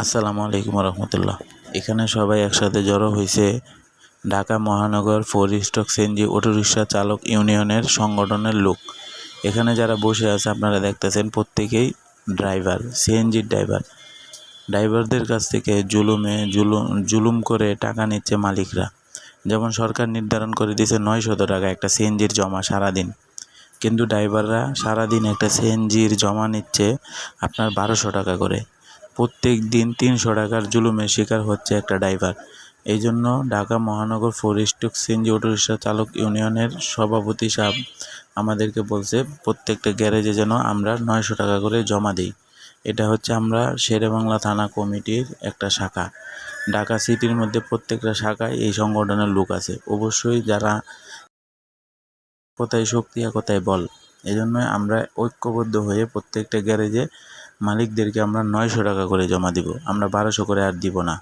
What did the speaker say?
আসসালামু আলাইকুম রহমতুল্লাহ। এখানে সবাই একসাথে জড়ো হয়েছে ঢাকা মহানগর ফোর স্টক সিএনজি অটোরিকশা চালক ইউনিয়নের সংগঠনের লোক। এখানে যারা বসে আছে, আপনারা দেখতেছেন প্রত্যেকেই ড্রাইভার সিএনজির ড্রাইভার। ড্রাইভারদের কাছ থেকে জুলুমে জুলুম জুলুম করে টাকা নিচ্ছে মালিকরা। যেমন সরকার নির্ধারণ করে দিয়েছে নয়শত টাকা একটা সিএনজির জমা সারাদিন। কিন্তু ড্রাইভাররা সারাদিন একটা সিএনজির জমা নিচ্ছে আপনার বারোশো টাকা করে। প্রত্যেক দিন তিনশো টাকার জুলুমের শিকার হচ্ছে একটা ড্রাইভার। এই জন্য ঢাকা মহানগর ফোর স্টক সিএনজি অটোরিকশা চালক ইউনিয়নের সভাপতি সাহেব আমাদেরকে বলছে, প্রত্যেকটা গ্যারেজে যেন আমরা নয়শো টাকা করে জমা দিই। এটা হচ্ছে আমরা শেরেবাংলা থানা কমিটির একটা শাখা। ঢাকা সিটির মধ্যে প্রত্যেকটা শাখায় এই সংগঠনের লোক আছে। অবশ্যই যারা কোথায় শক্তি আর কোথায় বল এই জন্য আমরা ঐক্যবদ্ধ হয়ে প্রত্যেকটা গ্যারেজে মালিকদেরকে আমরা নয়শো টাকা করে জমা দিব আমরা বারোশো করে আর দিব না।